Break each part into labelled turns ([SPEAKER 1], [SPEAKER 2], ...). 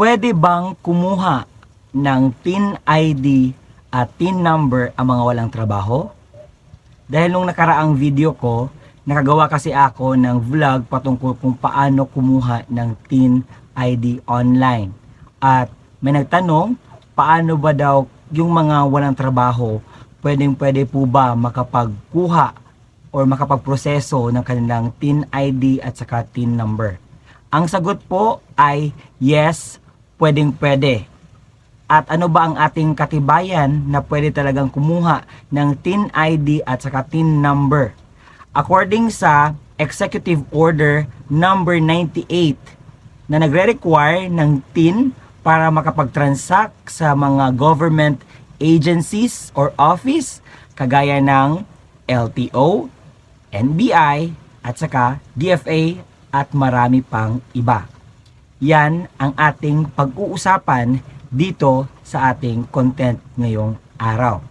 [SPEAKER 1] pwede bang kumuha ng TIN ID at TIN number ang mga walang trabaho? Dahil nung nakaraang video ko, nakagawa kasi ako ng vlog patungkol kung paano kumuha ng TIN ID online. At may nagtanong, paano ba daw yung mga walang trabaho, pwedeng pwede po ba makapagkuha or makapagproseso ng kanilang TIN ID at saka TIN number? Ang sagot po ay yes, pwedeng pwede. At ano ba ang ating katibayan na pwede talagang kumuha ng TIN ID at saka TIN number? According sa Executive Order number 98 na nagre-require ng TIN para makapag-transact sa mga government agencies or office kagaya ng LTO, NBI, at saka DFA at marami pang iba. Yan ang ating pag-uusapan dito sa ating content ngayong araw.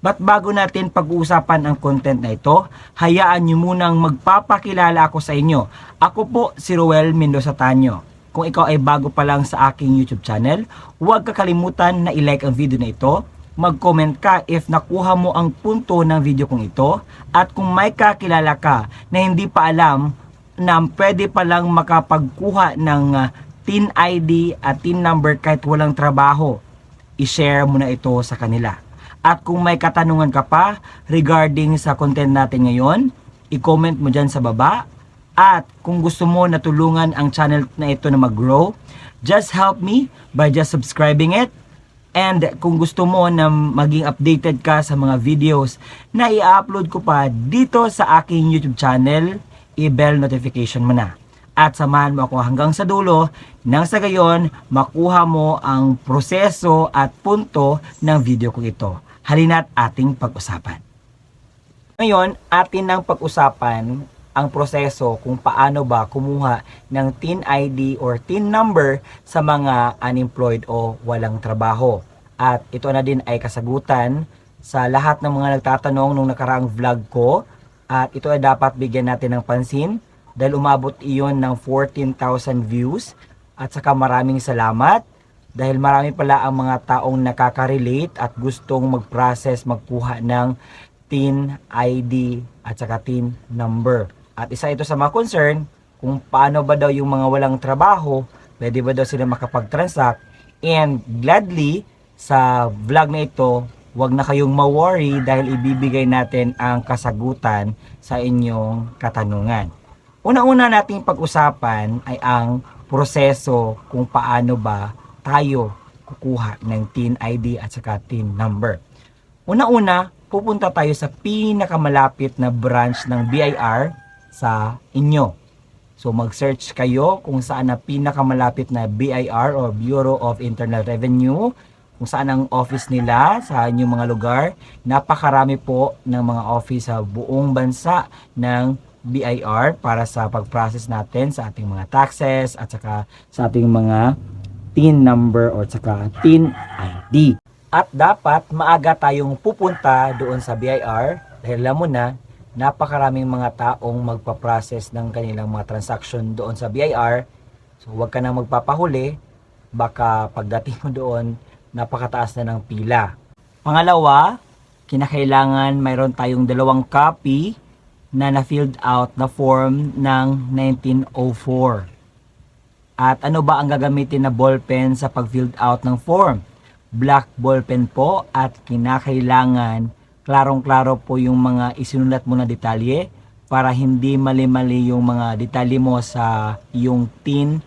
[SPEAKER 1] But bago natin pag-uusapan ang content na ito, hayaan nyo munang magpapakilala ako sa inyo. Ako po si Ruel Mendoza Tanyo. Kung ikaw ay bago pa lang sa aking YouTube channel, huwag kakalimutan na i-like ang video na ito, mag-comment ka if nakuha mo ang punto ng video kong ito, at kung may kakilala ka na hindi pa alam na pwede palang makapagkuha ng ah, TIN ID at TIN number kahit walang trabaho, i-share mo na ito sa kanila. At kung may katanungan ka pa regarding sa content natin ngayon, i-comment mo dyan sa baba. At kung gusto mo na tulungan ang channel na ito na mag-grow, just help me by just subscribing it. And kung gusto mo na maging updated ka sa mga videos na i-upload ko pa dito sa aking YouTube channel, i-bell notification mo na. At samahan mo ako hanggang sa dulo nang sa gayon makuha mo ang proseso at punto ng video ko ito. Halina't ating pag-usapan. Ngayon, atin nang pag-usapan ang proseso kung paano ba kumuha ng TIN ID or TIN number sa mga unemployed o walang trabaho. At ito na din ay kasagutan sa lahat ng mga nagtatanong nung nakaraang vlog ko. At ito ay dapat bigyan natin ng pansin dahil umabot iyon ng 14,000 views. At saka maraming salamat dahil marami pala ang mga taong nakaka-relate at gustong mag-process, magkuha ng TIN ID at saka TIN number. At isa ito sa mga concern kung paano ba daw yung mga walang trabaho, pwede ba daw sila makapag-transact. And gladly, sa vlog na ito, wag na kayong ma-worry dahil ibibigay natin ang kasagutan sa inyong katanungan. Una-una nating pag-usapan ay ang proseso kung paano ba tayo kukuha ng TIN ID at saka TIN number. Una-una, pupunta tayo sa pinakamalapit na branch ng BIR sa inyo. So mag-search kayo kung saan na pinakamalapit na BIR or Bureau of Internal Revenue, kung saan ang office nila sa inyong mga lugar. Napakarami po ng mga office sa buong bansa ng BIR para sa pag-process natin sa ating mga taxes at saka sa ating mga TIN number or saka TIN ID. At dapat maaga tayong pupunta doon sa BIR dahil alam mo na napakaraming mga taong magpa-process ng kanilang mga transaction doon sa BIR. So huwag ka nang magpapahuli, baka pagdating mo doon, napakataas na ng pila. Pangalawa, kinakailangan mayroon tayong dalawang copy na na-filled out na form ng 1904. At ano ba ang gagamitin na ballpen sa pag-filled out ng form? Black ballpen po at kinakailangan klarong-klaro po yung mga isinulat mo na detalye para hindi mali-mali yung mga detalye mo sa yung TIN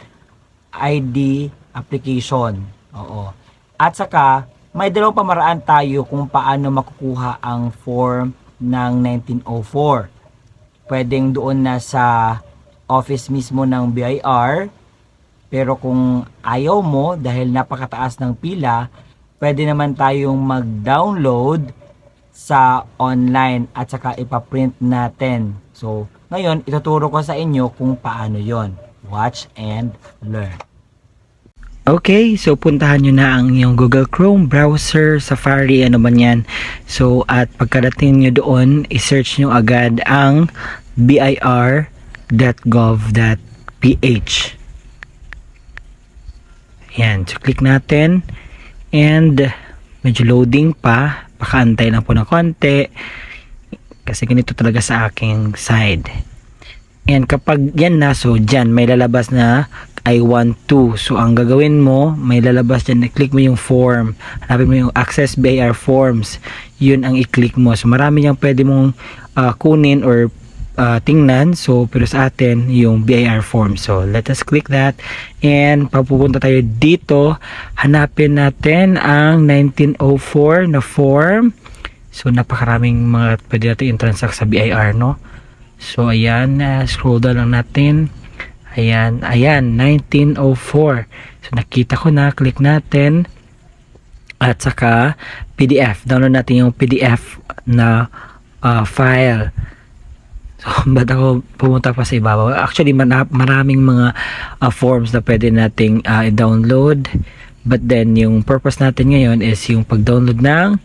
[SPEAKER 1] ID application. Oo. At saka, may dalawang pamaraan tayo kung paano makukuha ang form ng 1904. Pwedeng doon na sa office mismo ng BIR, pero kung ayaw mo dahil napakataas ng pila, pwede naman tayong mag-download sa online at saka ipaprint natin. So, ngayon, ituturo ko sa inyo kung paano yon. Watch and learn. Okay, so puntahan nyo na ang inyong Google Chrome browser, Safari, ano man yan. So, at pagkadating nyo doon, isearch nyo agad ang bir.gov.ph. Ayan, so click natin. And medyo loading pa. Pakaantay lang po ng konti. Kasi ganito talaga sa aking side. And kapag yan na, so dyan, may lalabas na I want to. So, ang gagawin mo, may lalabas dyan, click mo yung form. Hanapin mo yung access BIR forms. Yun ang i-click mo. So, marami niyang pwede mong ah, kunin or ah, tingnan. So, pero sa atin, yung BIR form. So, let us click that. And, papupunta tayo dito. Hanapin natin ang 1904 na form. So, napakaraming mga pwede natin i-transact sa BIR, no? So, ayan. ah, scroll down lang natin. Ayan, ayan, 1904. So, nakita ko na, click natin. At saka, PDF. Download natin yung PDF na ah, file. So, ba't ako pumunta pa sa ibabaw? Actually, maraming mga ah, forms na pwede nating ah, i-download. But then, yung purpose natin ngayon is yung pag-download ng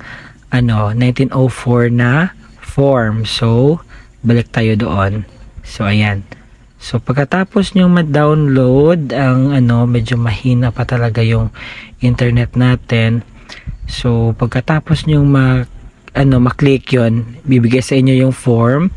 [SPEAKER 1] ano, 1904 na form. So, balik tayo doon. So, ayan. So pagkatapos nyo ma-download ang ano, medyo mahina pa talaga yung internet natin. So pagkatapos nyo ma ano, maklik yon bibigay sa inyo yung form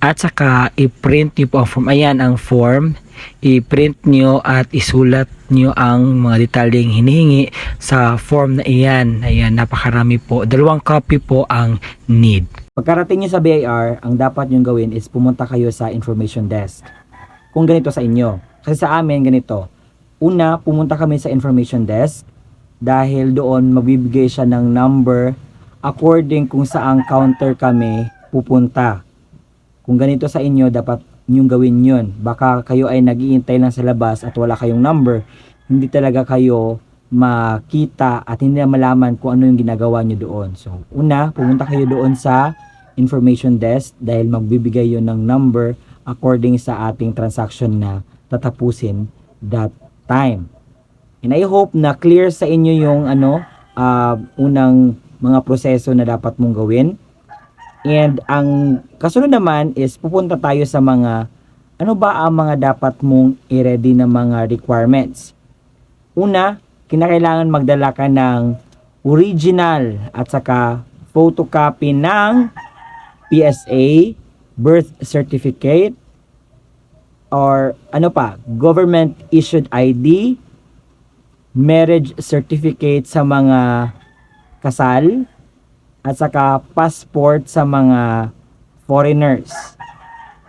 [SPEAKER 1] at saka i-print nyo po ang form. Ayan ang form. I-print nyo at isulat nyo ang mga detalyeng hinihingi sa form na iyan. Ayan, napakarami po. Dalawang copy po ang need. Pagkarating nyo sa BIR, ang dapat nyo gawin is pumunta kayo sa information desk kung ganito sa inyo. Kasi sa amin, ganito. Una, pumunta kami sa information desk dahil doon magbibigay siya ng number according kung saang counter kami pupunta. Kung ganito sa inyo, dapat nyong gawin yun. Baka kayo ay nagiintay lang sa labas at wala kayong number, hindi talaga kayo makita at hindi na malaman kung ano yung ginagawa nyo doon. So, una, pumunta kayo doon sa information desk dahil magbibigay yun ng number according sa ating transaction na tatapusin that time. And I hope na clear sa inyo yung ano, ah, unang mga proseso na dapat mong gawin. And ang kasunod naman is pupunta tayo sa mga ano ba ang mga dapat mong i-ready na mga requirements. Una, kinakailangan magdala ka ng original at saka photocopy ng PSA, birth certificate, or ano pa, government issued ID, marriage certificate sa mga kasal, at saka passport sa mga foreigners.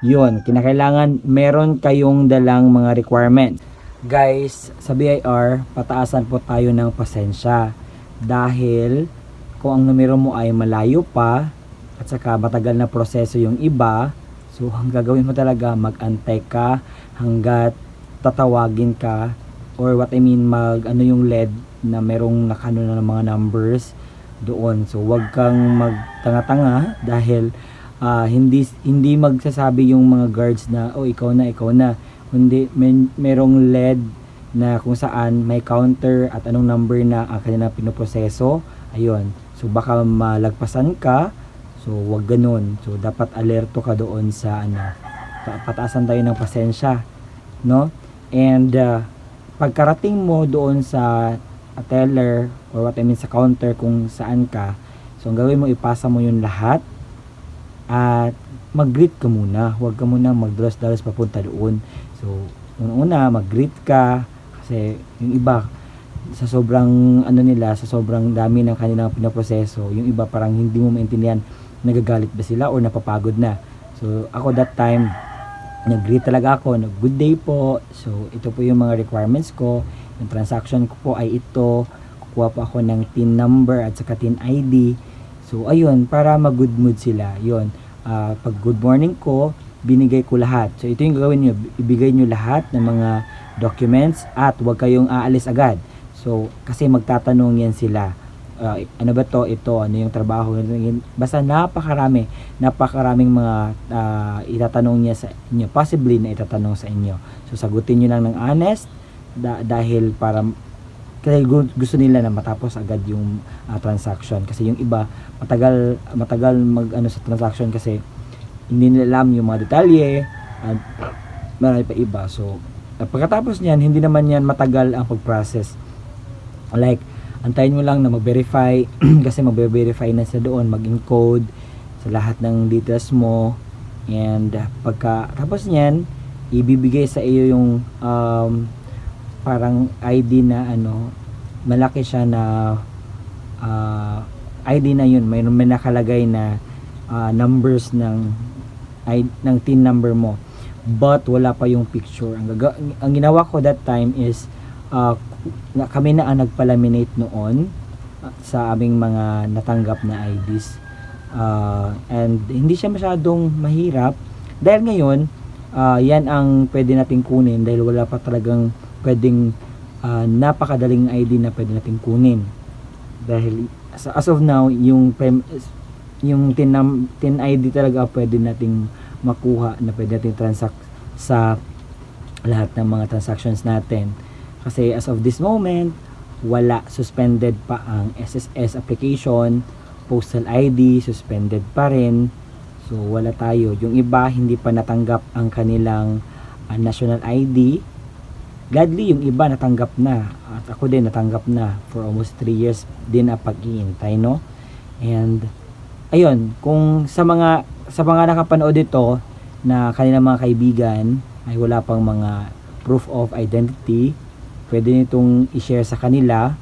[SPEAKER 1] Yun, kinakailangan meron kayong dalang mga requirement. Guys, sa BIR, pataasan po tayo ng pasensya. Dahil kung ang numero mo ay malayo pa, at saka matagal na proseso yung iba, so ang gagawin mo talaga, mag-antay ka hanggat tatawagin ka or what I mean, mag ano yung LED na merong nakano na ng mga numbers doon. So wag kang magtanga-tanga dahil ah, hindi hindi magsasabi yung mga guards na oh ikaw na ikaw na. Kundi may, merong LED na kung saan may counter at anong number na ang kanilang pinoproseso. Ayun. So baka malagpasan ka so wag ganun so dapat alerto ka doon sa ano pa- pataasan tayo ng pasensya no and ah, pagkarating mo doon sa teller or what I mean sa counter kung saan ka so ang gawin mo ipasa mo yung lahat at mag-greet ka muna. Huwag ka muna magdalas-dalas papunta doon. So, una-una, mag-greet ka kasi yung iba sa sobrang ano nila, sa sobrang dami ng kanilang pinaproseso, yung iba parang hindi mo maintindihan nagagalit ba sila or napapagod na. So, ako that time, nag-greet talaga ako, nag good day po. So, ito po yung mga requirements ko. Yung transaction ko po ay ito. Kukuha po ako ng TIN number at saka TIN ID. So, ayun, para mag-good mood sila. Yun, ah, pag good morning ko, binigay ko lahat. So, ito yung gagawin nyo. Ibigay nyo lahat ng mga documents at huwag kayong aalis agad. So, kasi magtatanong yan sila. Ah, ano ba to, ito, ano yung trabaho, basta napakarami, napakaraming mga ah, itatanong niya sa inyo, possibly na itatanong sa inyo. So, sagutin nyo lang ng honest, da- dahil para kasi gu- gusto nila na matapos agad yung ah, transaction. Kasi yung iba matagal matagal mag ano sa transaction kasi hindi nila alam yung mga detalye at marami pa iba. So pagkatapos niyan hindi naman yan matagal ang pag-process. Like antayin mo lang na mag-verify kasi mag-verify na sa doon mag-encode sa lahat ng details mo. And pagka tapos niyan ibibigay sa iyo yung um, parang ID na ano malaki siya na uh, ID na yun. Mayroon may nakalagay na uh, numbers ng I- ng TIN number mo. But wala pa yung picture. Ang, ang ginawa ko that time is uh, kami na ang nagpalaminate noon uh, sa aming mga natanggap na IDs uh, and hindi siya masyadong mahirap. Dahil ngayon uh, yan ang pwede nating kunin dahil wala pa talagang pwedeng uh, napakadaling ID na pwede nating kunin. Dahil as, as of now yung prem, yung tin, num- tin ID talaga pwede nating makuha na pwede nating transact sa lahat ng mga transactions natin kasi as of this moment wala. Suspended pa ang SSS application. Postal ID suspended pa rin. So wala tayo. Yung iba hindi pa natanggap ang kanilang ah, national ID gladly yung iba natanggap na. At ako din natanggap na. For almost 3 years din ang pag-iintay no? And ayun. Kung sa mga sa mga nakapanood ito na kanilang mga kaibigan ay wala pang mga proof of identity pwede nitong i-share sa kanila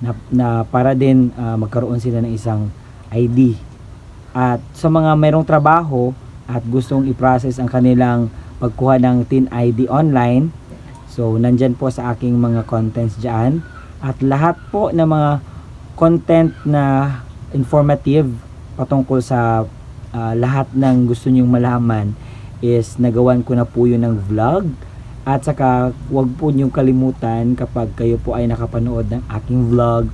[SPEAKER 1] na, na para din ah, magkaroon sila ng isang ID at sa mga mayroong trabaho at gustong i-process ang kanilang pagkuha ng TIN ID online so nandyan po sa aking mga contents dyan. At lahat po ng mga content na informative patungkol sa ah, lahat ng gusto nyong malaman is nagawan ko na po yun ng vlog at saka wag po niyong kalimutan kapag kayo po ay nakapanood ng aking vlog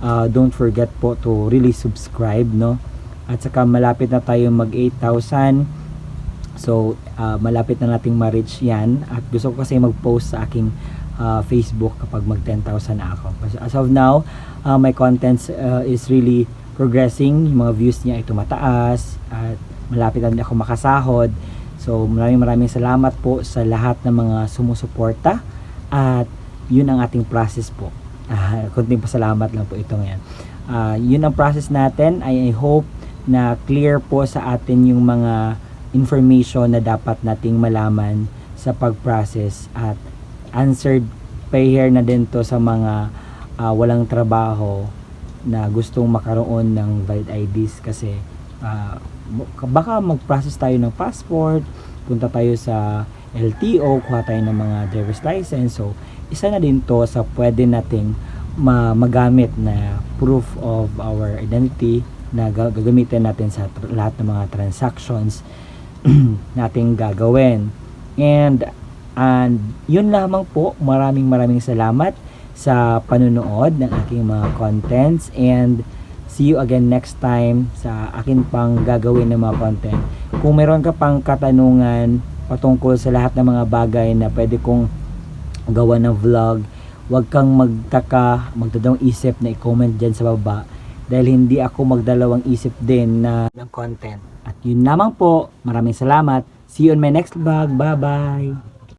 [SPEAKER 1] ah, don't forget po to really subscribe no? At saka malapit na tayo mag 8,000 so ah, malapit na nating ma-reach yan. At gusto ko kasi mag-post sa aking ah, Facebook kapag mag 10,000 na ako. As of now ah, my contents ah, is really progressing. Yung mga views niya ay tumataas at malapit na ako makasahod so maraming maraming salamat po sa lahat ng mga sumusuporta at yun ang ating process po. Ah, kunting pasalamat lang po ito ngayon Ah, yun ang process natin. I, I hope na clear po sa atin yung mga information na dapat nating malaman sa pag-process at answered pair na din to sa mga ah, walang trabaho na gustong makaroon ng valid IDs kasi mo- baka mag-process tayo ng passport, punta tayo sa LTO, kuha tayo ng mga driver's license. So, isa na din to sa pwede nating ma- magamit na proof of our identity na ga- gagamitin natin sa lahat ng mga transactions nating gagawin. And and yun lamang po. Maraming maraming salamat sa panunood ng aking mga contents and see you again next time sa akin pang gagawin ng mga content. Kung meron ka pang katanungan patungkol sa lahat ng mga bagay na pwede kong gawa ng vlog, huwag kang magtaka, magdadawang isip na i-comment dyan sa baba dahil hindi ako magdalawang isip din na ng content. At yun lamang po, maraming salamat. See you on my next vlog. Bye-bye!